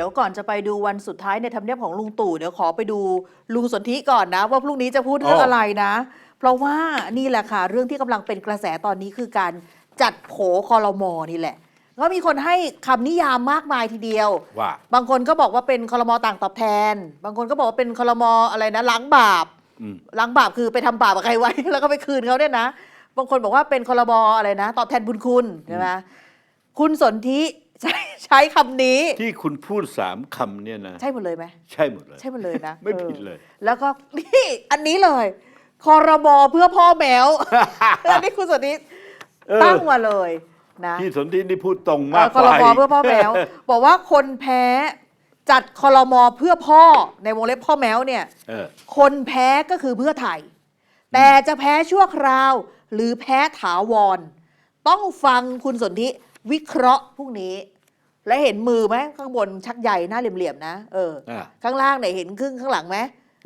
ดี๋ยวก่อนจะไปดูวันสุดท้ายในทำเนียบของลุงตู่เดี๋ยวขอไปดูลุงสนธิก่อนนะ ว่าพรุ่งนี้จะพูดเรื่องอ๋อออะไรนะ เพราะว่านี่แหละค่ะเรื่องที่กำลังเป็นกระแสตอนนี้คือการจัดโผคอรมอนี่แหละก็มีคนให้คำนิยามมากมายทีเดียวว่าบางคนก็บอกว่าเป็นคอรมอต่างตอบแทน บางคนก็บอกว่าเป็นคอรมออะไรนะล้างบาปอืมล้างบาปคือไปทำบาปกับใครไว้ แล้วก็ไปคืนเขาเนี่ยนะ บางคนบอกว่าเป็นคอรมออะไรนะ ตอบแทนบุญคุณใช่ไหมคุณสนธิ ใช้ใช้คำนี้ ที่คุณพูดสามคำเนี่ยนะ ใช่หมดเลยไหมใช่หมดเลย ใช่หมดเลยนะไม่ออผิดเลยแล้วก็ นี่อันนี้เลยคอรมอเพื่อพ่อแมว อันนี้คุณสนธิเออ ตั้งมาเลยนะพี่สนธินี่พูดตรงเอมากอคอรมอเพื่อพ่อแมว บอกว่าคนแพ้จัดคอรมอเพื่อพ่อในวงเล็บพ่อแมวเนี่ย เออ คนแพ้ก็คือเพื่อไทย แต่จะแพ้ชั่วคราว หรือแพ้ถาวร ต้องฟังคุณสนธิ วิเคราะห์พวกนี้ และเห็นมือไหมข้างบนชักใหญ่หน้าเหลี่ยมๆนะเอออ่า ข้างล่างเนี่ยเห็นครึ่งข้างหลังไหม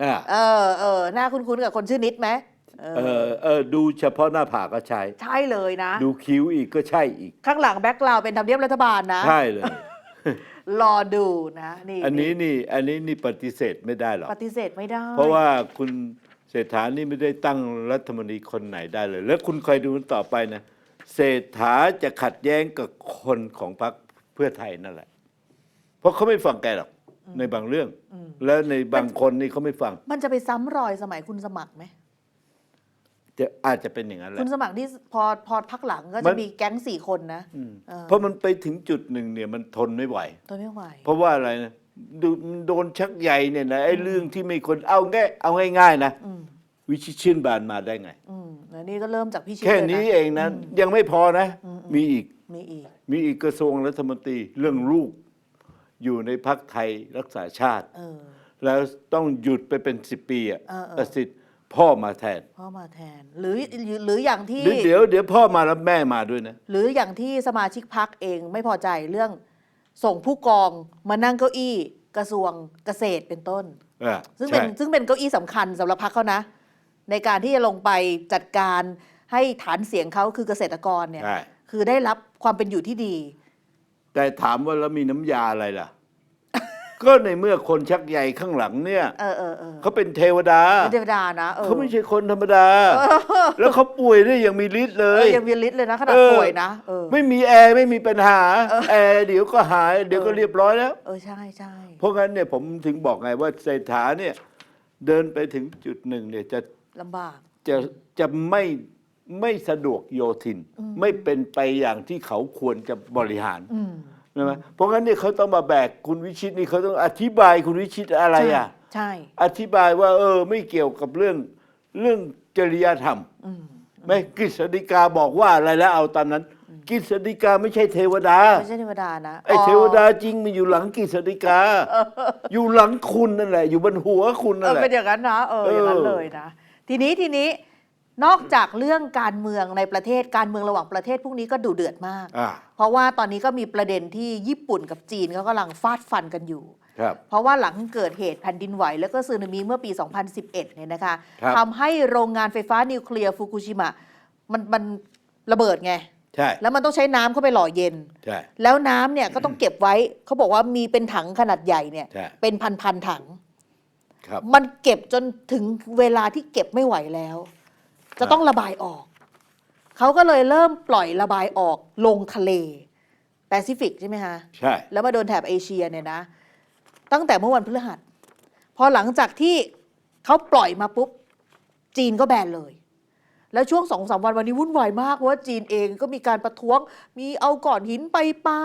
อ่าเออเออหน้าคุ้นๆกับคนชื่อนิดไหมเอเอออเออดูเฉพาะหน้าผากก็ใช่ ใช่เลยนะ ดูคิ้วอีกก็ใช่อีก ข้างหลังแบ็คกราวเป็นทำเนียบรัฐบาลนะ ใช่เลย รอดูนะนี่อันนี้นี่อันนี้นี่ปฏิเสธไม่ได้หรอก ปฏิเสธไม่ได้เพราะว่าคุณเศรษฐานี่ไม่ได้ตั้งรัฐมนตรีคนไหนได้เลย แล้วคุณคอยดูต่อไปนะ เศรษฐาจะขัดแย้งกับคนของพรรคเพื่อไทยนั่นแหละ เพราะเขาไม่ฟังแกหรอกในบางเรื่อง แล้วในบางคนนี่เขาไม่ฟัง มันจะไปซ้ำรอยสมัยคุณสมัครไหม จะอาจจะเป็นอย่างนั้นแหคุละ ณสมัครที่พอพอพักหลังก็มัจะน มีแก๊งสี่คนนะเออเพราะมันไปถึงจุดหนึ่งเนี่ยมันทนไม่ไหว ตัวไม่ไหวเพราะว่าอะไรนะดูโดนชักใยเนี่ยนะไอ้เรื่องที่ไม่คนเอาง่ายเอาง่ายๆนะ อืมวิชิตชื่นบานมาได้ไง อืมแล้ว นี่ก็เริ่มจากพี่ชิดแค่เลยะนี้เองนะยังไม่พอนะ มีอีกมีอีก มีอีกกระทรวงรัฐมนตรีเรื่องลูก อยู่ในพักไทยรักษาชาติ เออ แล้วต้องหยุดไปเป็นสิบปีอะเออเออ ตัดสิทธิ์พ่อมาแทนพ่อมาแทนหรือหรือหรืออย่างที่ เดี๋ยวเดี๋ยวเดี๋ยวพ่อมาแล้วแม่มาด้วยนะ หรืออย่างที่สมาชิกพักเองไม่พอใจเรื่องส่งผู้กองมานั่งเก้าอี้กระทรวงเกษตรเป็นต้น เออซึ่งเป็นใช่ซึ่งเป็นเก้าอี้สำคัญสำหรับพรรคเขานะ ในการที่จะลงไปจัดการให้ฐานเสียงเขาคือเกษตรกรเนี่ย ใช่คือได้รับความเป็นอยู่ที่ดี แต่ถามว่าแล้วมีน้ำยาอะไรล่ะ ก็ในเมื่อคนชักใยข้างหลังเนี่ยเออเออเออเขาเป็นเทวดาเป็นเทวดานะเออเขาไม่ใช่คนธรรมดา แล้วเขาป่วยได้ยังมีฤทธิ์เลเอยอยังมีฤทธิ์เลยนะขนาดเออ ป่วยนะเออ ไม่มีแอร์ไม่มีปัญหาแอร์เดี๋ยวก็หาย เดี๋ยวก็เรียบร้อยแล้ว เออใช่ใช่เพราะงั้นเนี่ยผมถึงบอกไงว่าเศรษฐาเนี่ย เดินไปถึงจุดหนึ่งเนี่ยจะ ลำบาก จะจะไม่ไม่สะดวกโยทิน ไม่เป็นไปอย่างที่เขาควรจะบริหารอืมใช่ไหมเพราะงั้นเนี่ยเขาต้องมาแบกคุณวิชิตนี่เขาต้องอธิบายคุณวิชิตอะไรอะ ใช่ อธิบายว่า เออ ไม่เกี่ยวกับเรื่องเรื่องจริยธรรม อืมไม่กฤษฎีกาบอกว่าอะไรแล้วเอาตามนั้นกฤษฎีกาไม่ใช่เทวดา ไม่ใช่เทวดานะไอ้เทวดาจริงมันอยู่หลังกฤษฎีกา อยู่หลังคุณนั่นแหละ อยู่บนหัวคุณเอนั่นอแหละ เป็นอย่างนั้นนะเอออย่างนั้นเออเลยนะ ทีนี้ทีนี้นอกจากเรื่องการเมืองในประเทศการเมืองระหว่างประเทศพวกนี้ก็ดุเดือดมาก อ่า เพราะว่าตอนนี้ก็มีประเด็นที่ญี่ปุ่นกับจีนเขากำลังฟาดฟันกันอยู่ ครับ เพราะว่าหลังเกิดเหตุแผ่นดินไหว แล้วก็สึนามิเมื่อปี 2011 เนี่ยนะคะครับ ทำให้โรงงานไฟฟ้านิวเคลียร์ฟุกุชิมะมันมันระเบิดไง ใช่แล้วมันต้องใช้น้ำเข้าไปหล่อเย็น ใช่ แล้วน้ำเนี่ยก็ต้องเก็บไว้ เขาบอกว่ามีเป็นถังขนาดใหญ่เนี่ย ใช่ เป็นพันๆถังครับ มันเก็บจนถึงเวลาที่เก็บไม่ไหวแล้ว จะต้องระบายออก เขาก็เลยเริ่มปล่อยระบายออกลงทะเลแปซิฟิกใช่ไหมคะใช่แล้วมาโดนแถบเอเชียเนี่ยนะ ตั้งแต่เมื่อวันพฤหัสพอหลังจากที่เขาปล่อยมาปุ๊บ จีนก็แบนเลย แล้วช่วงสองสามวันวันนี้วุ่นวายมากเพราะว่าจีนเองก็มีการประท้วง มีเอาก้อนหินไปปา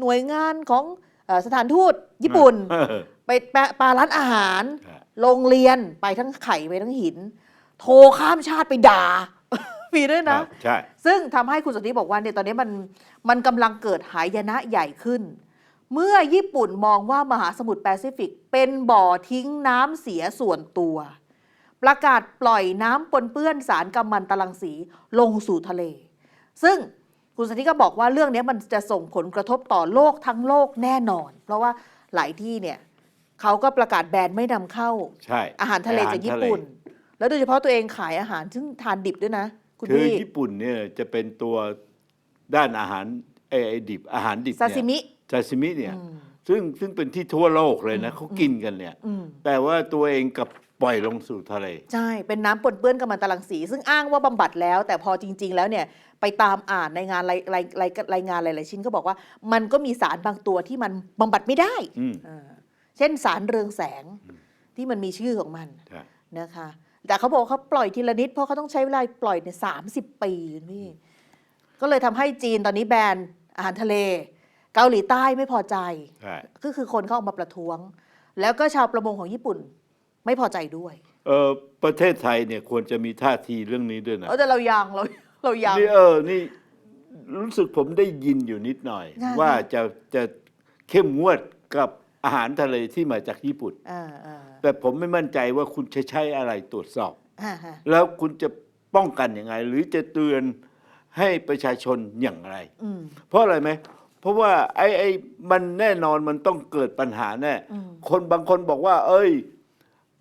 หน่วยงานของเออสถานทูตญี่ปุ่นเออไปปาปาร้านอาหารครับ โรงเรียนไปทั้งไข่ไปทั้งหิน โทรข้ามชาติไปด่า มีด้วยคนะรับใช่ ซึ่งทำให้คุณสนธิบอกว่าเนี่ยตอนนี้มันมันกำลังเกิดหายนะใหญ่ขึ้น เมื่อญี่ปุ่นมองว่ามหาสมุทรแปซิฟิก เป็นบ่อทิ้งน้ำเสียส่วนตัว ประกาศปล่อยน้ำปนเปื้อนสารกัมมันตรังสีลงสู่ทะเล ซึ่งคุณสนธิก็บอกว่าเรื่องนี้มันจะส่งผลกระทบต่อโลกทั้งโลกแน่นอน เพราะว่าหลายที่เนี่ย เขาก็ประกาศแบนไม่นำเข้า ใช่อาหารทะเลจากญี่ปุ่น แล้วโดยเฉพาะตัวเองขายอาหารซึ่งทานดิบด้วยนะ คุณคือพี่ญี่ปุ่นเนี่ยจะเป็นตัวด้านอาหารไอ้ไอ้ดิบอาหารดิบซาเนี่ยซิมิ ซาซิมิเนี่ย ซึ่งซึ่งเป็นที่ทั่วโลกเลยนะเขากินกันเนี่ย อืม แต่ว่าตัวเองกลับปล่อยลงสู่ทะเล ใช่ เป็นน้ำปนเปื้อนกัมมันตรังสี ซึ่งอ้างว่าบำบัดแล้ว แต่พอจริง ๆ แล้วเนี่ยไปตามอ่านในงานรายรายรายรายงานหลาย ๆ ชิ้นก็บอกว่า มันก็มีสารบางตัวที่มันบำบัดไม่ได้อืม เออ เช่นสารเรืองแสงที่มันมีชื่อของมันใช่นะคะ แต่เขาบอกเขาปล่อยทีละนิดเพราะเขาต้องใช้เวลาปล่อยเนี่ยสามสิบปีคุณพี่ก็เลยทำให้จีนตอนนี้แบนอาหารทะเล เกาหลีใต้ไม่พอใจใช่ก็คือคนเขาออกมาประท้วง แล้วก็ชาวประมงของญี่ปุ่นไม่พอใจด้วยเออประเทศไทยเนี่ยควรจะมีท่าทีเรื่องนี้ด้วยนะเออแต่เรายังเราเรายังนี่เออนี่รู้สึกผมได้ยินอยู่นิดหน่อยค่ะว่าจะจะเข้มงวดกับ อาหารทะเลที่มาจากญี่ปุ่น อ่าอ่าแต่ผมไม่มั่นใจว่าคุณจะใช้อะไรตรวจสอบ อ่าฮะแล้วคุณจะป้องกันยังไง หรือจะเตือนให้ประชาชนอย่างไร อืม เพราะอะไรไหม เพราะว่าไอ้ไอ้มันแน่นอนมันต้องเกิดปัญหาแน่ อืม คนบางคนบอกว่า เอ้ย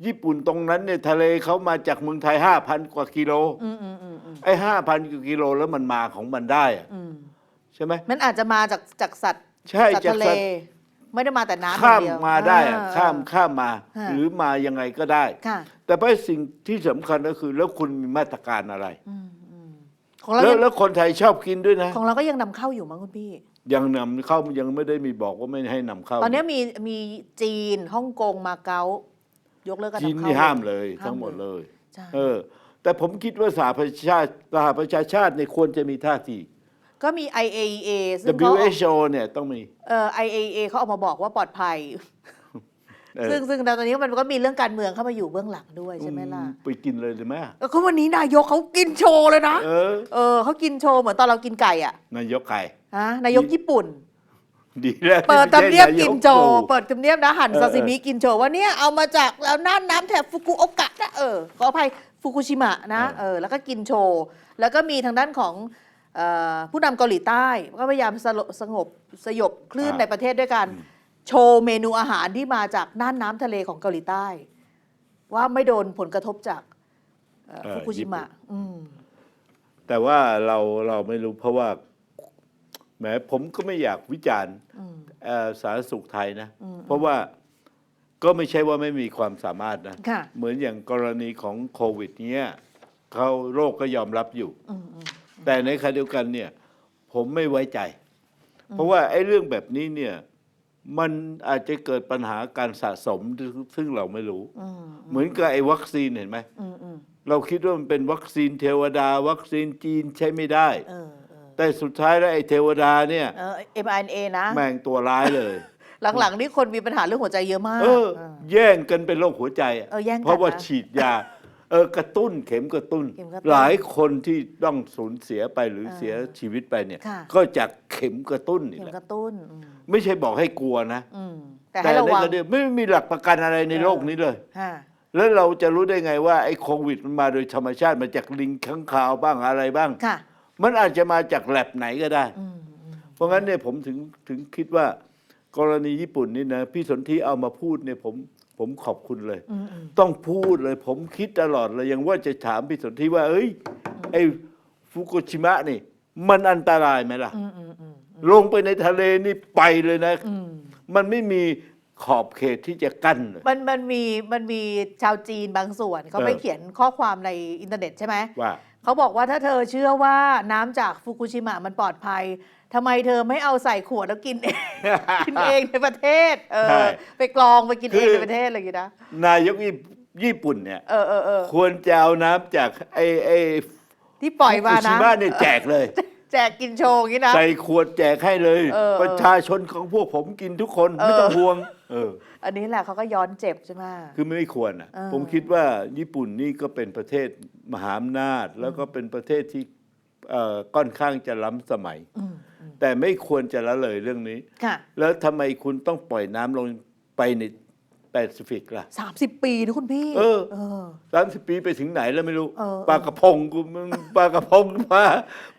ญี่ปุ่นตรงนั้นเนี่ยทะเลเขามาจากเมืองไทยห้าพันกว่ากิโล อืมอืมอืมอืมไอ้ห้าพันกว่ากิโลแล้วมันมาของมันได้อะอืมใช่ไหม มันอาจจะมาจากจากสัตว์ใช่สัตว์จากทะเลสัตว์ ไม่ได้มาแต่น้ำอย่ข้างมเดียวมาได้อะอ่ ข้ามข้ามมา ฮะ หรือมายังไงก็ได้ ค่ะแต่ไปสิ่งที่สำคัญก็คือ แล้วคุณมีมาตรการอะไร อืมอืมของเราแล้วยังแล้วคนไทยชอบกินด้วยนะ ของเราก็ยังนำเข้าอยู่มั้งคุณพี่ ยังนำเข้ายังไม่ได้มีบอกว่าไม่ให้นำเข้าตอนนี้มีมีจีนฮ่องกงมาเก๊ายกเลิกการจีนนำเข้านี่ห้ามเลยห้ามทั้งหมดเลย ใช่เออ แต่ผมคิดว่าสหประชาชาติสหประชาชาติเนี่ยควรจะมีท่าที ก็มี IAEA ซึ่งเขา WHO เนี่ยต้องมี เอ่อ IAEA เขาออกมาบอกว่าปลอดภัย เออซึ่งซึ่งตอนนี้มันก็มีเรื่องการเมืองเข้ามาอยู่เบื้องหลังด้วยใช่ไหมล่ะไปกินเลยได้ไหมแล้วก็วันนี้นายกเขากินโชว์เลยนะ เออ เออเขากินโชว์เหมือนตอนเรากินไก่อะนายกไก่ ฮะนายกญี่ปุ่น ดีแล้วเปิดที่ตำเนียบไม่ใช่กินโชว์ายเปิดตำเนียบนะหั่นเออซาซิมิกินโชว์ว่าเนี่ยเอามาจากแล้วน่านน้ำแถบฟุกุโอกะนะเออขออภัยฟุกุชิมะนะเออแล้วก็กินโชว์ แล้วก็มีทางด้านของเอ่อ ผู้นำเกาหลีใต้ก็พยายามสลสงบสยบคลื่นในประเทศด้วยการโชว์เมนูอาหารที่มาจากน่านน้ำทะเลของเกาหลีใต้ ว่าไม่โดนผลกระทบจากเอ่อเออฟุกุชิมะญี่ปุ่นอืมแต่ว่าเราเราไม่รู้เพราะว่าแหมผมก็ไม่อยากวิจารณ์อืมเอ่อสาธารณสุขไทยนะอืมเพราะว่าก็ไม่ใช่ว่าไม่มีความสามารถนะค่ะเหมือนอย่างกรณีของโควิด เนี้ยเขาโรคก็ยอมรับอยู่อืมอืม แต่ในขณะเดียวกันเนี่ยผมไม่ไว้ใจ เพราะว่าไอ้เรื่องแบบนี้เนี่ยมันอาจจะเกิดปัญหาการสะสมซึ่งเราไม่รู้อืมเหมือนกับไอ้วัคซีนเห็นไหมอืมอืมเราคิดว่ามันเป็นวัคซีนเทวดา วัคซีนจีนใช้ไม่ได้เออเออแต่สุดท้ายแล้วไอ้เทวดาเนี่ยเออ mRNA นะ แม่งตัวร้ายเลย หลังๆนี่คนมีปัญหาเรื่องหัวใจเยอะมาก เออเออแย่งกันเป็นโรคหัวใจอะเออแย่งกันเพราะว่านะฉีดยา เออกระตุ้นเข็มกระตุ้น เข็มกระตุ้นหลายคนที่ต้องสูญเสียไปหรือเออเสียชีวิตไปเนี่ย ค่ะ ก็จากเข็มกระตุ้นนี่เข็มแหละกระตุ้นอืมไม่ใช่บอกให้กลัวนะ อืมแต่แต่ให้ระในวังกระเดียวไม่มีหลักประกันอะไรในเออ โลกนี้เลย ฮะ แล้วเราจะรู้ได้ไงว่าไอ้โควิดมันมาโดยธรรมชาติมาจากลิงข้างคาวบ้างอะไรบ้าง ค่ะมันอาจจะมาจากแลบไหนก็ได้ อืมอืมเพราะงั้นเนี่ยผมถึงถึงคิดว่า กรณีญี่ปุ่นนี่นะพี่สนธิเอามาพูดเนี่ยผม ผมขอบคุณเลยอืมอืมต้องพูดเลย ผมคิดตลอดเลยยังว่าจะถามพี่สนธิว่า เอ้ย ไอ้ฟุกุชิมะนี่ มันอันตรายไหมล่ะอืมอืมอืมลงไปในทะเลนี่ไปเลยนะอืมมันไม่มีขอบเขตที่จะกั้นเลย มันมันมีมันมีชาวจีนบางส่วนเขาไปเออเขียนข้อความในอินเทอร์เน็ตใช่ไหมว่า เขาบอกว่าถ้าเธอเชื่อว่าน้ำจากฟุกุชิมะมันปลอดภัยทำไมเธอไม่เอาใส่ขวดแล้วกินเอง กินเองในประเทศ เอใช่อ ไปกรองไปกินเองคือ ในประเทศอะไรอย่างงี้นะ นายกญี่ปุ่นเนี่ยเออเออเออควรจะเอาน้ำจากไอ้ไอ้ที่ปล่อยมาฟุกุชินะมะเนี่ยแจกเลย แจกกินโชว์อย่างนี้นะ ใส่ขวดแจกให้เลยเออเออประชาชนของพวกผมกินทุกคนเออ ไม่ต้องห่วงเอออันนี้แหละเขาก็ย้อนเจ็บใช่ไหม คือไม่ควรอะเออ ผมคิดว่าญี่ปุ่นนี่ก็เป็นประเทศมหาอำนาจ แล้วก็เป็นประเทศที่เอ่อค่อนข้างจะล้ำสมัยอืมอืมแต่ไม่ควรจะละเลยเรื่องนี้ ค่ะ แล้วทำไมคุณต้องปล่อยน้ำลงไปใน แปซิฟิกล่ะ สามสิบปีนะคุณพี่เออ เออ สามสิบปีไปถึงไหนแล้วไม่รู้เออ ปลากระพงกูมึงปลากระพงปลา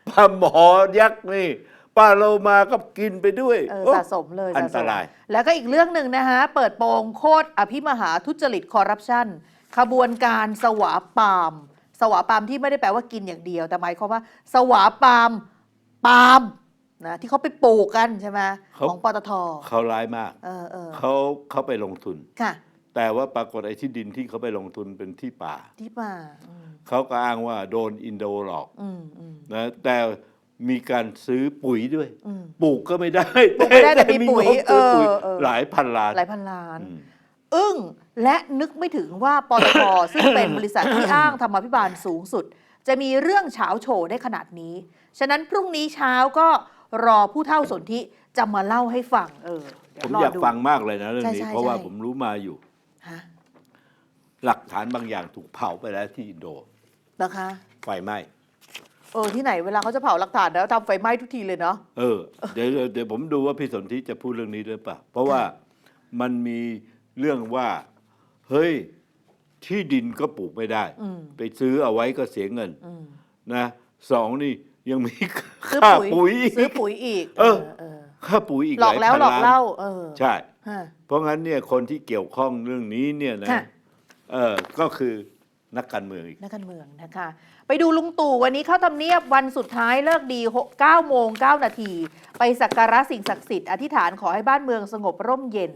ปลาหมอยักษ์นี่ปลาโลมาก็กินไปด้วยเออโอ้สะสมเลยอันสะสตมรายแล้วก็อีกเรื่องหนึ่งนะฮะ เปิดโปงโคตรอภิมหาทุจริตคอร์รัปชันขบวนการสวาปาม สวาปามที่ไม่ได้แปลว่ากินอย่างเดียว แต่หมายความว่า สวาปาม ปาล์ม นะที่เขาไปปลูกกันใช่ไหมเขา ของปตทเขาร้ายมาก เออเออเขาเขาไปลงทุน ค่ะ แต่ว่าปรากฏไอ้ที่ดินที่เขาไปลงทุนเป็นที่ป่า ที่มาอืมเขาก็อ้างว่าโดนอินโดหลอกอืมอืมนะแต่มีการซื้อปุ๋ยด้วย อืม ปลูกก็ไม่ได้ปลูกไม่ได้แต่มีปุ๋ยงบซื้อปุ๋ยเออเออ หลายพันล้านหลายพันล้าน อืม อึ้งและนึกไม่ถึงว่าปตท ซึ่งเป็นบริษัทที่อ้างธรรมาภิบาลสูงสุด จะมีเรื่องเฉาโฉได้ขนาดนี้ ฉะนั้นพรุ่งนี้เช้าก็ รอผู้เท่าสนธิจะมาเล่าให้ฟัง เออเดี๋ผวมรอยากดู ฟังมากเลยนะเรื่องใช่นี้ใช่เพราะว่าใช่ ผมรู้มาอยู่ ฮะหลักฐานบางอย่างถูกเผาไปแล้วที่อินโดนะคะ ไฟไหม้เออที่ไหนเวลาเขาจะเผาหลักฐานแล้วทำไฟไหม้ทุกทีเลยเนาะ เออเดี๋ยวเดี๋ยวเดี๋ยวผมดูว่าพี่สนธิจะพูดเรื่องนี้หรือเปล่าเพราะว่ามันมีเรื่องว่า เฮ้ยที่ดินก็ปลูกไม่ได้ อืมไปซื้อเอาไว้ก็เสียเงิน อืมนะสองนี่ ยังมีซื้อค่าปุ๋ปุ๋ยย ซื้อปุ๋ยอีกเออ เออค่าปุ๋ยอีกหลอกแล้วายหลพัอนกนเล่าเออใช่ ฮะ เพราะงั้นเนี่ยคนที่เกี่ยวข้องเรื่องนี้เนี่ยนะค่ะ เออก็คือนักการเมืองอีก นักการเมืองนะคะ ไปดูลุงตู่วันนี้เข้าทำเนียบวันสุดท้ายเลิกดี9โมง9นาที ไปสักการะสิ่งศักดิ์สิทธิ์อธิษฐานขอให้บ้านเมืองสงบร่มเย็น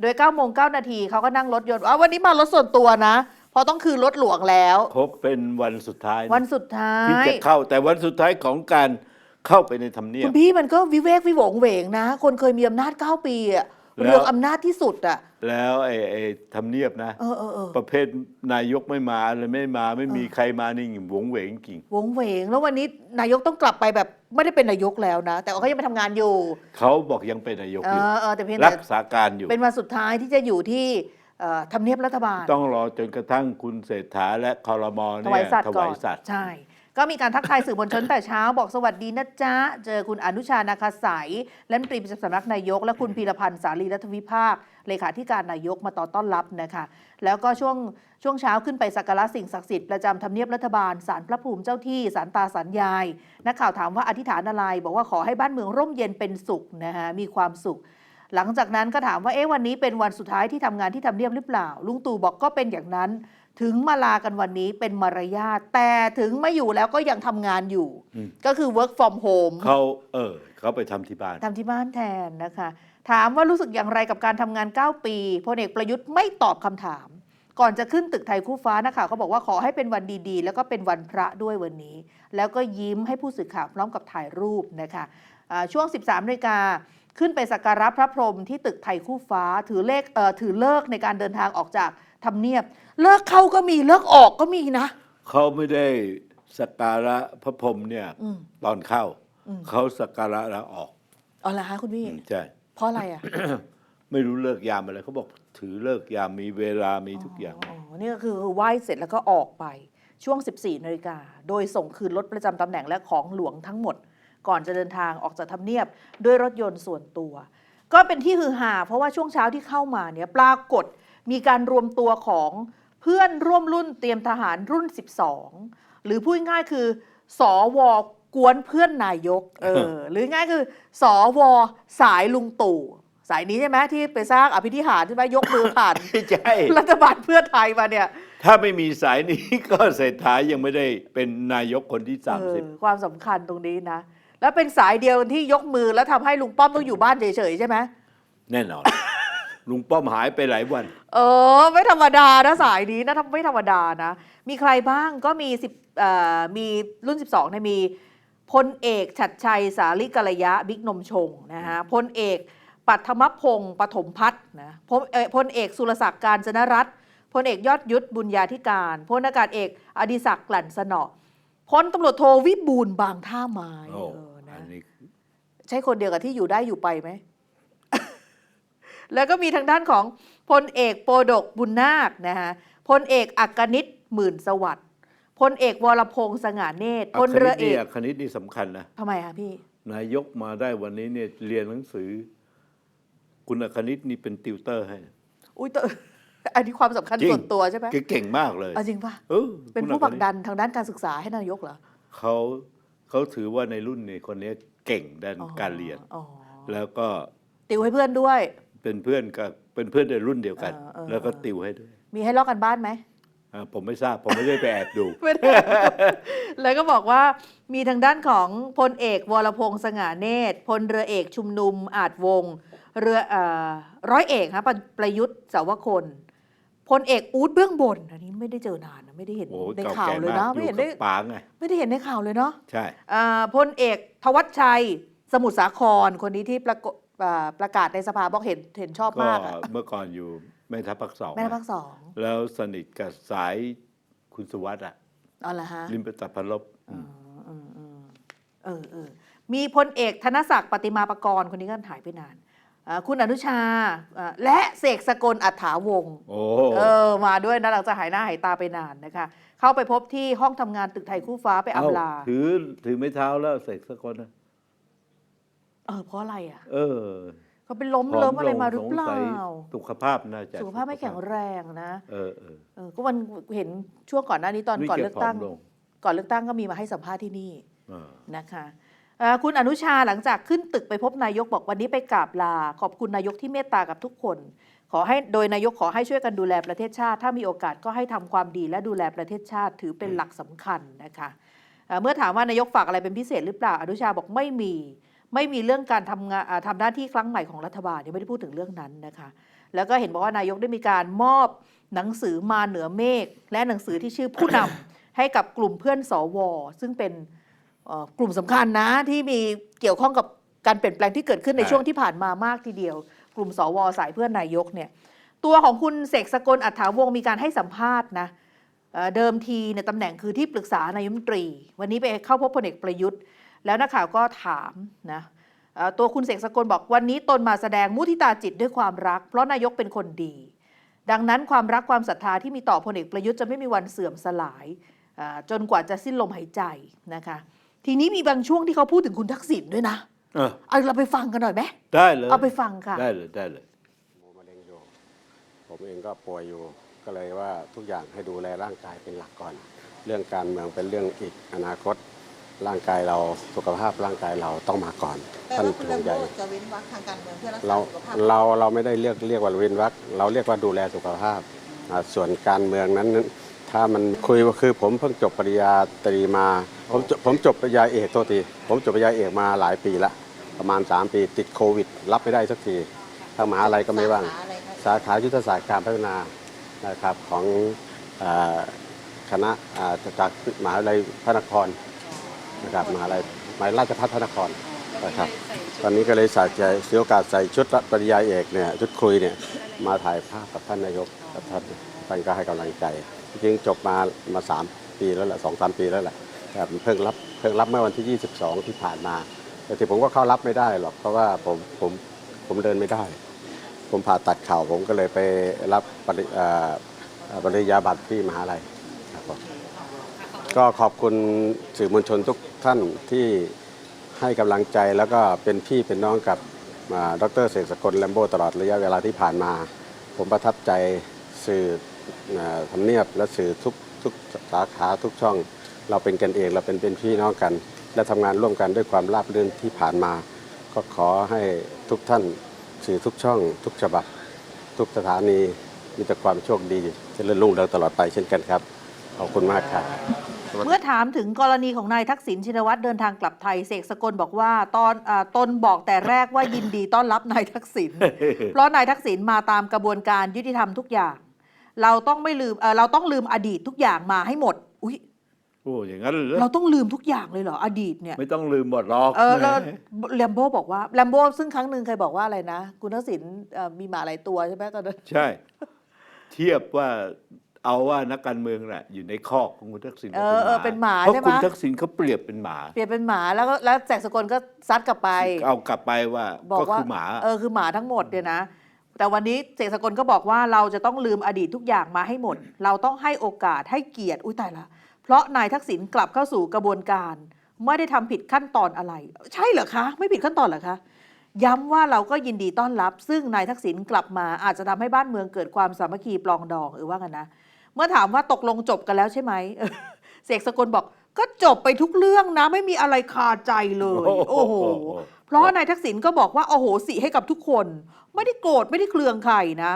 โดย9โมง9นาทีเขาก็นั่งรถยนต์อ้าววันนี้มารถส่วนตัวนะ เพราะต้องคือรถหลวงแล้วพบเป็นวันสุดท้ายนะวันสุดท้าที่ย จะเข้าแต่วันสุดท้ายของการเข้าไปในทำเนียคุบ ณพี่มันก็วิเวกวิโหวงเหวงนะ คนเคยมีอำนาจ 9 ปีอะแล้ว เรื่องอำนาจที่สุดอะแล้วไอ้ไอ้ทำเนียบนะ เออเออเออประเภทนายกไม่มาอะไรไม่มาไม่มีใครมานี่หวงเหวงจริงวงเหวง แล้ววันนี้นายกต้องกลับไปแบบไม่ได้เป็นนายกแล้วนะ แต่ว่าเขายังไปทำงานอยู่เขาบอกยังเป็นนายกเออยู่อเออแต่เพียงรัแต่กษาการอยู่ เป็นวันสุดท้ายที่จะอยู่ที่เอ่อ ทำเนียบรัฐบาลต้องรอจนกระทั่งคุณเศรษฐาและคอรมอถเนี่วายยสัตว์ถก่อวานยสัตว์ใช่ ก็มีการทักทายสื่อมวลชนแต่เช้าบอกสวัสดีนะจ๊ะ เจอคุณอนุชานาคาสายและรัฐมนตรีประจำสำนักนายก และคุณพีรพันธ์สารีรัฐวิภาค เลขาธิการนายกมาต่อต้อนรับนะคะ แล้วก็ช่วงช่วงเช้าขึ้นไปสักการะสิ่งศักดิ์สิทธิ์ประจำทำเนียบรัฐบาลศาลพระภูมิเจ้าที่ศาลตาศาลยาย นักข่าวถามว่าอธิษฐานอะไร บอกว่าขอให้บ้านเมืองร่มเย็นเป็นสุขนะคะมีความสุข หลังจากนั้นก็ถามว่าเอ๊ะวันนี้เป็นวันสุดท้ายที่ทำงานที่ทำเนียบหรือเปล่า ลุงตู่บอกก็เป็นอย่างนั้น ถึงมาลากันวันนี้เป็นมารยาทแต่ถึงไม่อยู่แล้วก็ยังทำงานอยู่อืมก็คือ work from home เขาเออเขาไปทำที่บ้านทำที่บ้านแทนนะคะ ถามว่ารู้สึกอย่างไรกับการทำงาน 9 ปีพลเอกประยุทธ์ไม่ตอบคำถาม ก่อนจะขึ้นตึกไทยคู่ฟ้านะคะเขาบอกว่าขอให้เป็นวันดีๆ แล้วก็เป็นวันพระด้วยวันนี้ แล้วก็ยิ้มให้ผู้สื่อข่าวพร้อมกับถ่ายรูปนะคะอ่าช่วง 13นาฬิกา ขึ้นไปสักการะพระพรหมที่ตึกไทยคู่ฟ้าถือเลขเอ่อถือเลิกษ์ในการเดินทางออกจากทำเนียบ เลิกเข้าก็มีเลิกออกก็มีนะ เขาไม่ได้สักการะพระพรหมเนี่ยอืมตอนเข้า อืม เขาสักการะแล้วออกเอาละคะคุณพี่อืมใช่ เพราะอะไรอะไม่รู้เลิกยามอะไรเขาบอกถือเลิกยามมีเวลามีทุกอย่าง อ๋อนี่ก็คือไหว้เสร็จแล้วก็ออกไปช่วง 14นาฬิกาโดยส่งคืนรถประจำตำแหน่งและของหลวงทั้งหมด ก่อนจะเดินทางออกจากทำเนียบด้วยรถยนต์ส่วนตัว ก็เป็นที่ฮือฮาเพราะว่าช่วงเช้าที่เข้ามาเนี่ยปรากฏมีการรวมตัวของเพื่อนร่วมรุ่นเตรียมทหารรุ่น 12 หรือพูดง่ายๆคือ สวกวนเพื่อนนายกเออหรือง่ายคือ สวสายลุงตู่สายนี้ใช่ไหมที่ไปสร้างอภิธิหารใช่ไหมยกมือผ่านไม่ใช่รัฐบาลเพื่อไทยมาเนี่ย ถ้าไม่มีสายนี้ก็เศรษฐายังไม่ได้เป็นนายกคนที่เออ30ความสำคัญตรงนี้นะ แล้วเป็นสายเดียวที่ยกมือแล้วทำให้ลุงป้อมต้องอยู่บ้านเฉยๆใช่ไหมแน่นอน ลุงป้อมหายไปหลายวัน เออ ไม่ธรรมดานะสายนี้นะไม่ธรรมดานะ มีใครบ้างก็มีสิบเอ่อมีรุ่น 12เนี่ยมีพลเอกชัดชัยสาลิกัลยะบิ๊กนมชงนะฮะพลเอกปัทมพงศ์ปฐมพัฒน์นะพลเอ่อพลเอกสุรศักดิ์การจนรัตน์พลเอกยอดยุทธบุญญาธิการพลอากาศเอกอดิศักดิ์กลั่นสนอพลตำรวจโทวิบูลย์บางท่าไม้ ช่คนเดียวกับที่อยู่ได้อยู่ไปไหม แล้วก็มีทางด้านของพลเอกโปรดกบุญนาคนะฮะพลเอกอักกนิตหมื่นสวัสดิ์พลเอกวรพงษ์สง่าเนตรพลเรือเอกคณิตนี่สำคัญนะทำไมคะพี่ นายกมาได้วันนี้เนี่ยเรียนหนังสือ คุณอคณิตนี่เป็นติวเตอร์ให้ อุ้ยแต่อันนี้ความสำคัญจริงส่วนตัวใช่ไหมแกเก่งมากเลยเอาจริงป่ะเออเป็นคุณผู้อผคลักณิตดันทางด้านการศึกษาให้นายกเหรอเขาเขาถือว่าในรุ่นนี้คนนี้ เก่งด้านอ๋อการเรียน อ๋อแล้วก็ติวให้เพื่อนด้วย เป็นเพื่อนกับเป็นเพื่อนในรุ่นเดียวกัน เออเออ แล้วก็ติวให้ด้วยมีให้ลอกกันบ้านไหม อ่าผมไม่ทราบผมไม่ได้ไปแอบดู ไม่ได้แล้วก็บอกว่ามีทางด้านของพลเอกวรพงษ์สง่าเนตรพลเรือเอกชุมนุมอาจวงศ์เรือเออร้อยเอกฮะประประยุทธ์สาวคน พลเอกอู๊ดเบื้องบน อันนี้ไม่ได้เจอนานนะไม่ได้เห็นโอ้โหในเก่าข่าวแก่เลยมากนะอไม่ยู่เห็นได้กับป๋าไงไม่ได้เห็นในข่าวเลยเนาะใช่อ่าพลเอกทวัชชัย สมุทรสาครคนนี้ที่ประกฏอ่าประกาศในสภาบอกเห็นเห็นชอบก็มากอะเมื่อก่อนอยู่แม่ทัพภาคสองแม่ทัพภาคสองแล้วสนิทกับสายคุณสุวัสด์อะอ๋อเหรอฮะริมประตัดพลบอ๋อเออเออเออเออมีพลเอกธนศักดิ์ปฏิมาประกรณ์คนนี้ก็หายไปนานอ่า คุณอนุชาอ่าและเสกสกลอัฏฐาวงศ์โอ้เออมาด้วยนะหลังจากหายหน้าหายตาไปนานนะคะ เข้าไปพบที่ห้องทำงานตึกไทยคู่ฟ้าไปเอ้าอำลา ถือถือไม้เท้าแล้วเสกสักคนนะเออเพราะอะไรอะ เออเขาเป็นล้มผอเลิมอะไรมาหรือลงเปล่าสงสัยสุขภาพน่าจะสุขภาพไม่แข็งแรงนะ เออเออเออก็วันเห็นช่วงก่อนหน้านี้ตอนนี่ก่อนแกเลือกตั้งผอมลงก่อนเลือกตั้งก็มีมาให้สัมภาษณ์ที่นี่เออนะคะเอ่อ คุณอนุชาหลังจากขึ้นตึกไปพบนายกบอกวันนี้ไปกราบลา ขอบคุณนายกที่เมตตากับทุกคน ขอให้โดยนายกขอให้ช่วยกันดูแลประเทศชาติ ถ้ามีโอกาสก็ให้ทำความดีและดูแลประเทศชาติถือเป็นหลักสำคัญนะคะเมื่อถามว่านายกฝากอะไรเป็นพิเศษหรือเปล่า อนุชาบอกไม่มี ไม่มีเรื่องการทำงานทำหน้าที่ครั้งใหม่ของรัฐบาลยังไม่ได้พูดถึงเรื่องนั้นนะคะ แล้วก็เห็นบอกว่านายกได้มีการมอบหนังสือมาเหนือเมฆและหนังสือที่ชื่อผู้นำให้กับกลุ่มเพื่อนสวซึ่งเป็น กลุ่มสำคัญนะที่มีเกี่ยวข้องกับการเปลี่ยนแปลงที่เกิดขึ้นในใช่ช่วงที่ผ่านมามากทีเดียว กลุ่มสวสายเพื่อนนายกเนี่ยตัวของคุณเสกสกลอัฏฐาวงศ์มีการให้สัมภาษณ์นะเอ่อเดิมทีเนี่ยตำแหน่งคือที่ปรึกษานายกรัฐมนตรี วันนี้ไปเข้าพบพลเอกประยุทธ์ แล้วนักข่าวก็ถามนะเอ่อตัวคุณเสกสกลบอกวันนี้ตนมาแสดงมุทิตาจิตด้วยความรัก เพราะนายกเป็นคนดี ดังนั้นความรักความศรัทธาที่มีต่อพลเอกประยุทธ์จะไม่มีวันเสื่อมสลายอ่าจนกว่าจะสิ้นลมหายใจนะคะ ทีนี้มีบางช่วงที่เขาพูดถึงคุณทักษิณด้วยนะเออเอาเราไปฟังกันหน่อยไหมได้เลยเอาไปฟังค่ะ ได้เลยได้เลยมะเร็งอยู่ผมเองก็ป่วยอยู่ ก็เลยว่าทุกอย่างให้ดูแลร่างกายเป็นหลักก่อน เรื่องการเมืองเป็นเรื่องอีกอนาคต ร่างกายเราสุขภาพร่างกายเราต้องมาก่อน แต่ท่านว่าคุณห่ลัวมงโบใยจะเว้นวรรคทางการเมืองเพื่อรักษาเราสุขภาพเราเราไม่ได้เรียกเรียกว่าเว้นวรรคเราเรียกว่าดูแลสุขภาพอ่าส่วนการเมืองนั้น ถ้ามันคุยว่าคือผมเพิ่งจบปริญญาตรีมา ผมจบผมจบปริญญาเอกโทษทีผมจบปริญญาเอกมาหลายปีละประมาณ 3 ปีติดโควิด รับไม่ได้สักทีทางมหาลัยก็ไม่ว่างสขอะไรคะสาขายุทธศาสตร์การพัฒนานะครับของคณะจากมหาวิทยาลัยพระนครนะครับมหาวิทยาลัยมหาราชภัฏพระนครนะครับตอนนี้ก็เลยสาใจเสียโอกาสใส่ชุดปริญญาเอกเนี่ยชุดคุยเนี่ยมาถ่ายภาพกับท่านนายกกับท่านท่านก็ให้กำลังใจ จริงจบมามาสามปีแล้วแหละสองสามปีแล้วแหละแต่เพิ่งรับเพิ่งรับเมื่อวันที่ 22 ที่ผ่านมา แต่ที่ผมก็เข้ารับไม่ได้หรอกเพราะว่าผมผมผมเดินไม่ได้ ผมผ่าตัดเข่าผมก็เลยไปรับปริอ่อเอ่อปริญญาบัตรที่มหาลัยครับผมก็ขอบคุณสื่อมวลชนทุกท่านที่ให้กำลังใจแล้วก็เป็นพี่เป็นน้องกับดรเสกสกลแลมโบตลอดระยะเวลาที่ผ่านมา ผมประทับใจสื่อ ทำเนียบและสื่อทุกทุกสาขาทุกช่อง เราเป็นกันเองเราเป็นเป็นพี่น้องกัน และทำงานร่วมกันด้วยความราบรื่นที่ผ่านมา ก็ขอให้ทุกท่านสื่อทุกช่อง ทุกฉบับ ทุกสถานีมีแต่ความโชคดีเจริญรุ่งเรืองตลอดไปเช่นกันครับขอบคุณมากครับเมื่อถามถึงกรณีของนายทักษิณชินวัตรเดินทางกลับไทยเสกสกลบอกว่าตอนอาตนบอกแต่แรกว่ายินดีต้อนรับนายทักษิณเพราะนายทักษิณมาตามกระบวนการยุติธรรมทุกอย่าง เราต้องไม่ลืมเอ่อเราต้องลืมอดีตทุกอย่างมาให้หมด อุ้ยโอ้อย่างนั้นเหรอเราต้องลืมทุกอย่างเลยเหรออดีตเนี่ยไม่ต้องลืมหมดหรอกเออแล้วแหมแลมโบบอกว่าแลมโบซึ่งครั้งหนึ่งเคยบอกว่าอะไรนะคุณทักษิณเอ่อมีหมาหลายตัวใช่ไหมตอนนั้นใช่ เทียบว่าเอาว่านักการเมืองแหละอยู่ในคอกของคุณทักษิณเออเออเป็นหมาเพราะใช่ไหมคุณทักษิณเขาเปรียบเป็นหมา เปลี่ยนเป็นหมาแล้วก็แล้วแสกสกลก็ซัดกลับไป เอากลับไปว่าบอกก็ว่าคือหมา เออคือหมาทั้งหมดเนี่ยนะ แต่วันนี้เสกสกลก็บอกว่าเราจะต้องลืมอดีตทุกอย่างมาให้หมด เราต้องให้โอกาสให้เกียรติอุ้ยตายละ เพราะนายทักษิณกลับเข้าสู่กระบวนการ ไม่ได้ทำผิดขั้นตอนอะไร ใช่เหรอคะ ไม่ผิดขั้นตอนเหรอคะย้ำว่าเราก็ยินดีต้อนรับ ซึ่งนายทักษิณกลับมาอาจจะทำให้บ้านเมืองเกิดความสามัคคีปลองดองเออว่ากันนะ เมื่อถามว่าตกลงจบกันแล้วใช่ไหมเออเสกสกลบอกก็จบไปทุกเรื่องนะ ไม่มีอะไรคาใจเลย โอ้โห เพราะว่านายทักษิณก็บอกว่าโอ้โหสิให้กับทุกคน ไม่ได้โกรธไม่ได้เครืองใครนะ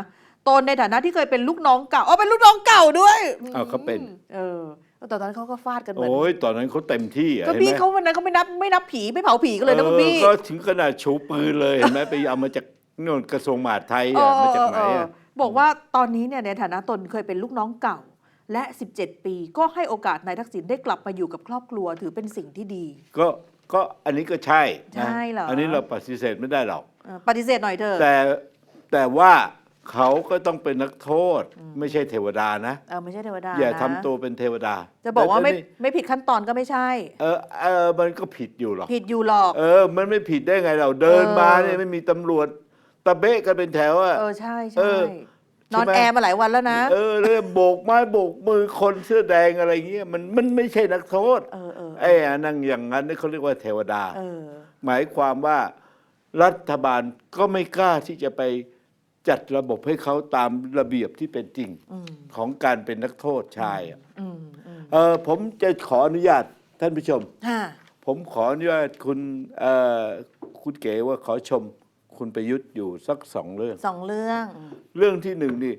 ตนในฐานะที่เคยเป็นลูกน้องเก่าอ๋อเป็นลูกน้องเก่าด้วยอ้าวเขาเป็น เออแล้วตอนนั้นเขาก็ฟาดกันเหมือนโอ้ยตอนนั้นเขาเต็มที่อะก็เห็นพี่ไหมเขาวันนั้นเขาไม่นับไม่นับผีไม่เผาผีกันเลยนะคุณพี่ออก็ถึงขนาดชูปืนเลยเห็นไหมไปเอามาจากโน่นกระทรวงมหาดไทยเออะอมาจากไหนเอออะเออบอกว่าตอนนี้เนี่ยในฐานะตนเคยเป็นลูกน้องเก่า และ 17 ปี ก็ให้โอกาสนายทักษิณได้กลับมาอยู่กับครอบครัวถือเป็นสิ่งที่ดี ก็ ก็อันนี้ก็ใช่นะใช่เหรออั นนี้เราปฏิเสธไม่ได้หรอก เออปฏิเสธหน่อยเถอะแต่แต่ว่าเขาก็ต้องเป็นนักโทษ ไม่ใช่เทวดานะ เออไม่ใช่เทวดาอย่านะทำตัวเป็นเทวดาจะบอกว่าไม่แต่นี่ไม่ผิดขั้นตอนก็ไม่ใช่ เออเออมันก็ผิดอยู่หรอก ผิดอยู่หรอก เออ มันไม่ผิดได้ไงเราเดินเออ มาเนี่ยไม่มีตำรวจตะเบะกันเป็นแถวอะ เออใช่เอใช่ อ นอนใช่ไหมแอร์มาหลายวันแล้วนะ เออเลยโบกไม้โบกมือคนเสื้อแดงอะไรเงี้ยมันมันไม่ใช่นักโทษเออเออไอ้อันนั่งอย่างนั้นนี่เขาเรียกว่าเทวดา เออ หมายความว่ารัฐบาลก็ไม่กล้าที่จะไปจัดระบบให้เขาตามระเบียบที่เป็นจริงอืม ของการเป็นนักโทษชายอะอืมอืมเออผมจะขออนุญาตท่านผู้ชมค่ะผมขออนุญาตคุณเอ่อคุณเก๋ว่าขอชม คุณประยุทธ์อยู่สักสองเรื่อง สองเรื่อง เรื่องที่หนึ่งนี่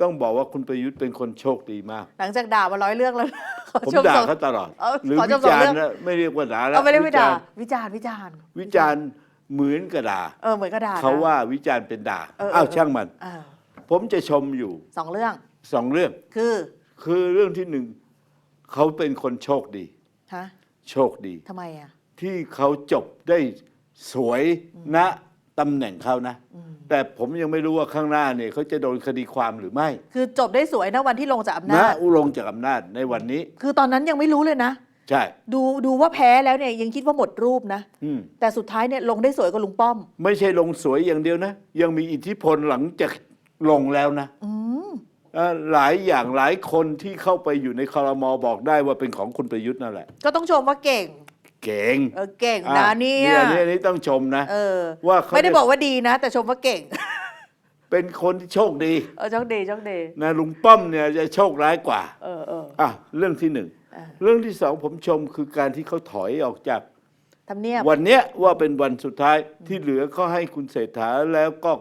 ต้องบอกว่าคุณประยุทธ์เป็นคนโชคดีมาก หลังจากด่ามาร้อยเรื่องแล้ว ขอผมชมด่าสอง เขาตลอด เอาหรือขอชวิมสองจารเรื่อณ์งนะไม่เรียกว่าด่าแล้วเอาไม่ได้ไม่ด่า วิวิจารณ์วิจารณ์วิจารณ์เหมือนกระด่าเออเหมือนกระดาษเขาว่าวิจารณ์เป็นด่าเออเอออ้าวเออช่างมันอ่าผมจะชมอยู่สองเรื่องสองเรื่อง คือคือเรื่องที่หนึ่งเขาเป็นคนโชคดี ฮะโชคดี ทำไมอะ ที่เขาจบได้สวยณ ตำแหน่งเขานะ แต่ผมยังไม่รู้ว่าข้างหน้าเนี่ยเขาจะโดนคดีความหรือไม่คือจบได้สวยนะวันที่ลงจากอำณนาจอุลงจากอำนาจในวันนี้ คือตอนนั้นยังไม่รู้เลยนะ ใช่ ดูดูว่าแพ้แล้วเนี่ยยังคิดว่าหมดรูปนะ อืมแต่สุดท้ายเนี่ยลงได้สวยกว่าลุงป้อม ไม่ใช่ลงสวยอย่างเดียวนะ ยังมีอิทธิพลหลังจากลงแล้วนะอืมเอ่อหลายอย่างหลายคนที่เข้าไปอยู่ในคอรมอบอกได้ว่าเป็นของคุณประยุทธ์นั่นแหละ ก็ต้องชมว่าเก่ง เก่งเออเก่งอ่นะเนี่ยอันนี้อันนี้ต้องชมนะ เออว่าเขาไม่ได้บอกว่าดีนะ แต่ชมว่าเก่ง เป็นคนที่โชคดีเออโชคดีโชคดีนะลุงป้อมเนี่ยจะโชคร้ายกว่าเออเออ อะเรื่องที่หนึ่งอะเรื่องที่สองผมชมคือการที่เขาถอยออกจาก ทำเนียบ วันเนี้ยว่าเป็นวันสุดท้ายที่เหลือก็ให้คุณเศรษฐาแล้วก็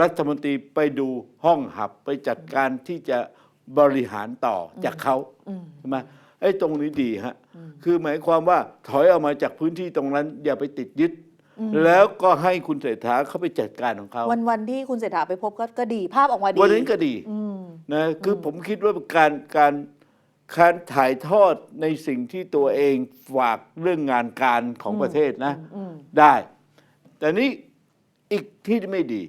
รัฐมนตรีไปดูห้องหับไปจัดการที่จะบริหารต่อจากเขาอืมใช่ไหม ไอ้ตรงนี้ดีฮะคือหมายความว่าถอยออกมาจากพื้นที่ตรงนั้น อย่าไปติดยึด แล้วก็ให้คุณเศรษฐาเขาไปจัดการของเขาวันวันที่คุณเศรษฐาไปพบก็ก็ดีภาพออกมาดีวันนั้นก็ดีอืมนะคือผมคิดว่าการการการถ่ายทอดในสิ่งที่ตัวเองฝากเรื่องงานการของประเทศนะอืมได้ แต่นี้อีกที่ไม่ดี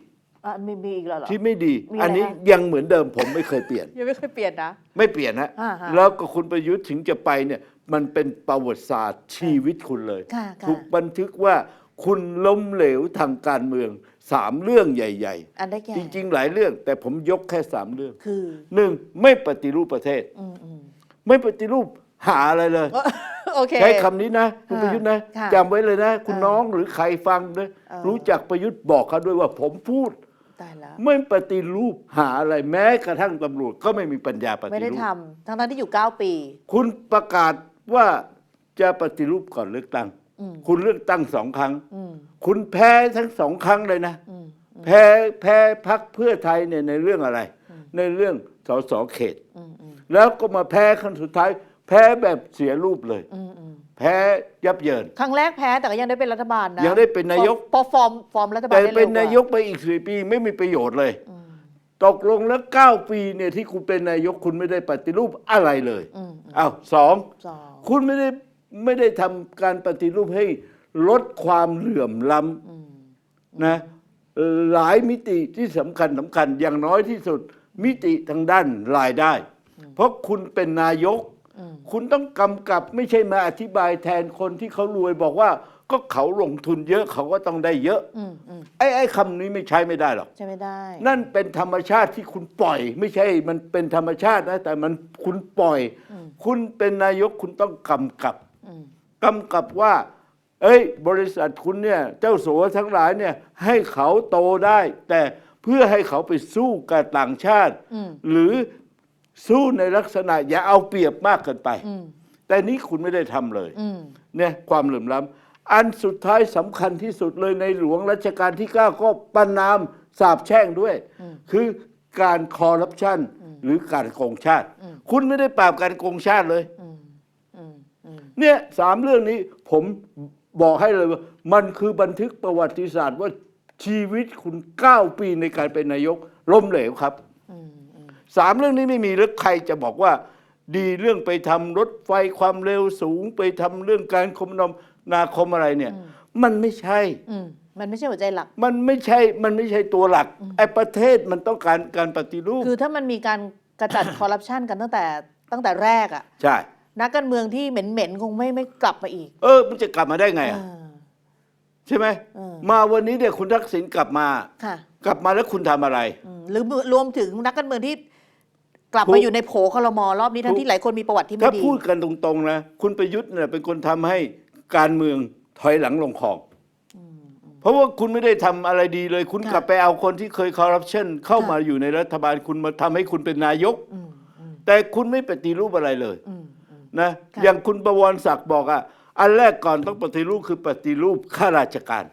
อะมีมีอีกแล้วเหรอ ที่ไม่ดี มีอะไรอันนี้ฮะ ยังเหมือนเดิมผมไม่เคยเปลี่ยน ยังไม่เคยเปลี่ยนนะ ไม่เปลี่ยนฮะอ่าฮะแล้วก็คุณประยุทธ์ถึงจะไปเนี่ยมันเป็นประวัติศาสตร์ชีวิตคุณเลยค่ะค่ะ ถูกบันทึกว่าคุณล้มเหลวทางการเมืองสามเรื่องใหญ่ อันได้แก่ๆ จริงๆ หลายเรื่อง แต่ผมยกแค่สามเรื่องคือหนึ่งไม่ปฏิรูปประเทศ อืมอืมไม่ปฏิรูปหาอะไรเลยโอเค ใช้คำนี้นะ คุณอ่าประยุทธ์นะค่ะจำไว้เลยนะ คุณอ่าน้องหรือใครฟังนะเออรู้จักประยุทธ์บอกเขาด้วยว่าผมพูด ตายแล้วไม่ปฏิรูปหาอะไรแม้กระทั่งตำรวจก็ไม่มีปัญญาปไม่ฏิได้รูปทำทั้งนั้นที่อยู่ 9 ปี คุณประกาศว่าจะปฏิรูปก่อนเลือกตั้ง อืม คุณเลือกตั้งสองครั้ง อืม คุณแพ้ทั้งสองครั้งเลยนะ อืม แพ้แพ้พักเพื่อไทยเนี่ยในเรื่องอะไร ในเรื่องสสเขต อืม อืม แล้วก็มาแพ้ครั้งสุดท้าย แพ้แบบเสียรูปเลย อืม อืม แพ้ยับเยิน ครั้งแรกแพ้แต่ก็ยังได้เป็นรัฐบาลนะยังได้เป็นนายก พอพอฟอร์มฟอร์มรัฐบาลแต่ได้เป็นร็วว่นายกไปอีกสี่ปีไม่มีประโยชน์เลย อืมตกลงแล้วเก้าปีเนี่ยที่คุณเป็นนายกคุณไม่ได้ปฏิรูปอะไรเลยอืมอ้าวสองสองคุณไม่ได้ไม่ได้ทำการปฏิรูปให้ลดความเหลื่อมล้อืมำนะเอ่อหลายมิติที่สำคัญสำคัญอย่างน้อยที่สุด มิติทางด้านรายได้ เพราะคุณเป็นนายกอืม คุณต้องกำกับไม่ใช่มาอธิบายแทนคนที่เขารวยบอกว่า ก็เขาลงทุนเยอะเขาก็ต้องได้เยอะ อืมอืมไอ้ไอ้คำนี้ไม่ใช้ไม่ได้หรอก ใช่ไม่ได้ นั่นเป็นธรรมชาติที่คุณปล่อย ไม่ใช่มันเป็นธรรมชาตินะแต่มันคุณปล่อยคุณเป็นนายกคุณต้องกำกับ อืมกำกับว่า เอ้ย บริษัทคุณเนี่ย เจ้าสัวทั้งหลายเนี่ย ให้เขาโตได้ แต่เพื่อให้เขาไปสู้กับต่างชาติ อืม หรือ สู้ในลักษณะ อย่าเอาเปรียบมากเกินไปอืมแต่นี้คุณไม่ได้ทำเลยอืมเนี่ยความเหลื่อมล้ำอันสุดท้ายสำคัญที่สุดเลยในหลวงรัชกาลที่ 9 ก็ประนามสาบแช่งด้วย คือการคอร์รัปชันหรือการโกงชาติ คุณไม่ได้ปราบการโกงชาติเลยอืมอืมอืมเนี่ยสามเรื่องนี้ผมบอกให้เลยว่า มันคือบันทึกประวัติศาสตร์ว่าชีวิตคุณเก้าปีในการเป็นนายกล้มเหลวครับ สามเรื่องนี้ไม่มีแล้วใครจะบอกว่า ดีเรื่องไปทำรถไฟความเร็วสูง ไปทำเรื่องการคมนาคมอะไรเนี่ย มันไม่ใช่อืมมันไม่ใช่หัวใจหลัก มันไม่ใช่ มันไม่ใช่ตัวหลักไอ้ประเทศมันต้องการการปฏิรูป คือถ้ามันมีการกระจัดคอร์รัปชันกันตั้งแต่ตั้งแต่แรกอะใช่ นักการเมืองที่เหม็นๆคงไม่ไม่กลับมาอีก เออ มันจะกลับมาได้ไงเออะอใช่ไหมเออมาวันนี้เนี่ยคุณทักษิณกลับมาค่ะกลับมาแล้วคุณทำอะไรอืมหรือรวมถึงนักการเมืองที่ กลับถูมากอยู่ในโผคลมอรอบนี้ทั้ถูงกที่หลายคนมีประวัติที่ไม่ถ้าดี พูดกันตรงๆนะคุณประยุทธ์เนี่ยเป็นคนทำให้การเมืองถอยหลังลงคลอง เพราะว่าคุณไม่ได้ทำอะไรดีเลย คุณค่ะกลับไปเอาคนที่เคยคอร์รัปชันเข้าค่ะ มาอยู่ในรัฐบาลคุณมาทำให้คุณเป็นนายก อืมอืมแต่คุณไม่ปฏิรูปอะไรเลยอืมอืม นะค่ะ อย่างคุณประวรศักดิ์บอกอะอันแรกก่อนต้องปฏิรูปคือปฏิรูปข้าราชการ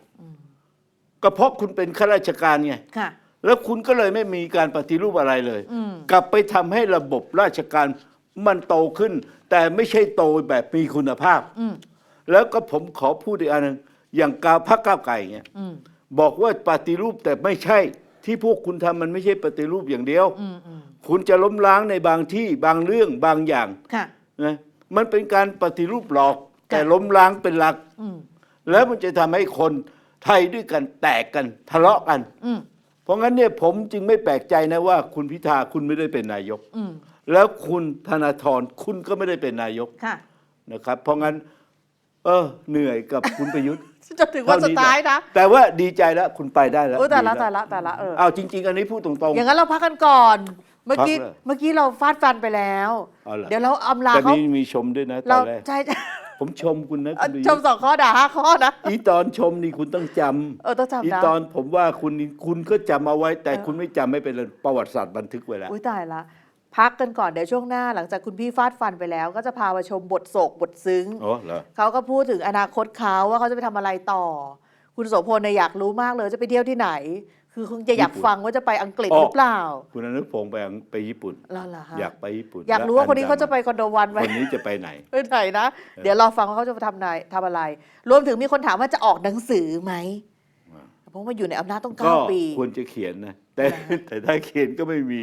ก็เพราะคุณเป็นข้าราชการไง ค่ะ แล้วคุณก็เลยไม่มีการปฏิรูปอะไรเลยอืมกลับไปทำให้ระบบราชการมันโตขึ้น แต่ไม่ใช่โตแบบมีคุณภาพอืมแล้วก็ผมขอพูดอีกอันหนึงอย่างกาวพักก้าวไก่เนี่ยอืมบอกว่าปฏิรูปแต่ไม่ใช่ ที่พวกคุณทำมันไม่ใช่ปฏิรูปอย่างเดียวอืมอืมคุณจะล้มล้างในบางที่บางเรื่องบางอย่างค่ะนะมันเป็นการปฏิรูปหลอก แต่ค่ะล้มล้างเป็นหลักอืมแล้วมันจะทำให้คนไทยด้วยกันแตกกันทะเลาะกันอืม เพราะงั้นเนี่ยผมจึงไม่แปลกใจนะว่าคุณพิธาคุณไม่ได้เป็นนายก อืมแล้วคุณธนาธรคุณก็ไม่ได้เป็นนายกค่ะนะครับ เพราะงั้น เออเหนื่อยกับคุณประยุทธ์ จนถึงวันสุดท้ายนะแต่ว่าดีใจแล้วคุณไปได้แล้วโอ้แต่ละดีแต่ละแต่ละเออ เอาจริง ๆ อันนี้พูดตรง อย่างนั้นเราพักกันก่อน เมื่อกี้พักเลยเมื่อกี้เราฟาดฟันไปแล้วเอาเหรอ เดี๋ยวเราอำๆลาแต่เขามีมีชมด้วยนะตเราอนแรก ใช่ใช่ ผมชมคุณนะเอ่คุอณประชยุมทธ์สองข้อด่าห้าข้อนะอีตอนชมนี่คุณต้องจำเออต้องจำอีนะตอนผมว่าคุณนี่คุณก็จำเอาไว้ แต่คุณไม่จำไม่เป็นไรประวัติศาสตร์บันทึกไว้แล้วอุ้ยตายละพักกันก่อนเดี๋ยวช่วงหน้าหลังจากคุณพี่ฟาดฟันไปแล้ว ก็จะพามาชมบทโศกบทซึ้งอ๋อเหรอเขาก็พูดถึงอนาคตเขาว่าเขาจะไปทำอะไรต่อ คุณโสพลเนี่ยอยากรู้มากเลยจะไปเที่ยวที่ไหนคือคงจะอยากญี่ปุ่นฟังว่าจะไปอังกฤษอ๋อหรือเปล่า คุณอนุพงศ์ไปอังไปญี่ปุ่นแล้วล่ะฮะอยากไปญี่ปุ่น อยากรู้ว่าคนนี้เขาจะไปคอนโดวันไหมคนนี้จะไปไหนไปไหนนะ เดี๋ยวรอฟังว่าเขาจะไปทำไหนทำอะไร รวมถึงมีคนถามว่าจะออกหนังสือไหมอ่าเพราะว่าอยู่ในอำนาจต้องก็เก้าปีควรจะเขียนนะแต่แต่ถ้าเขียนก็ไม่มี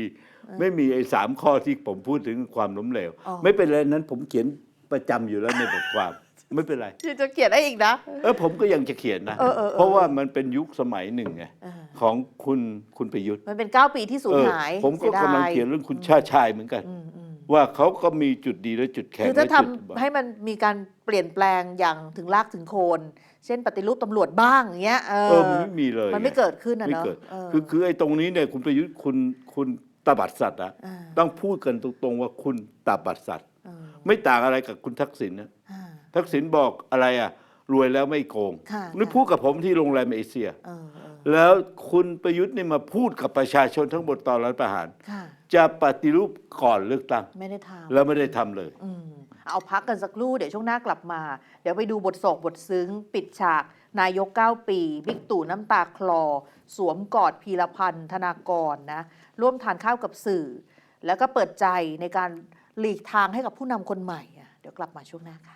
ไม่มีไอ้สามข้อที่ผมพูดถึงความล้มเหลวอ๋อไม่เป็นไรนั้นผมเขียนประจำอยู่แล้วในบทความ ไม่เป็นไรที่จะเขียนได้อีกนะ เออผมก็ยังจะเขียนนะ เออเออเออ เพราะว่ามันเป็นยุคสมัยหนึ่งไงเออของคุณคุณประยุทธ์มันเป็นเก้าปีที่สูญเออหายผมก็สีดากำลังเขียนเรื่องคุณชาติชายเหมือนกัน อืมอืมว่าเขาก็มีจุดดีและจุดแข็งคือถ้าและทำจุดบกให้มันมีการเปลี่ยนแปลงอย่างถึงรากถึงโคน เช่นปฏิรูปตำรวจบ้างอย่างเงี้ยเอเอออมันไม่มีเลยมันไม่เกิดขึ้นนะไม่เนาะเกิด เออคือคือไอ้ตรงนี้เนี่ยคุณประยุทธ์คุณคุณตบัดสัตว์อะอ่าต้องพูดกันตรงๆว่าคุณตบัดสัตว์ เออไม่ต่างอะไรกับคุณทักษิณนะ อ่า ทักษิณบอกอะไรอะรวยแล้วไม่โกงค่ะนี่ค่ะพูดกับผมที่โรงแรมเอเชีย เออเออแล้วคุณประยุทธ์นี่มาพูดกับประชาชนทั้งหมดตอนรัฐประหาร ค่ะ จะปฏิรูปก่อนเลือกตั้ง ไม่ได้ทำ แล้วไม่ได้ทำเลย อืมเอาพักกันสักครู่เดี๋ยวช่วงหน้ากลับมา เดี๋ยวไปดูบทโศกบทซึ้ง ปิดฉาก นายก 9 ปี บิ๊กตู่น้ำตาคลอ สวมกอดพีรพันธ์ธนากรนะ ร่วมทานข้าวกับสื่อ แล้วก็เปิดใจในการหลีกทางให้กับผู้นำคนใหม่อะเดี๋ยวกลับมาช่วงหน้าค่ะ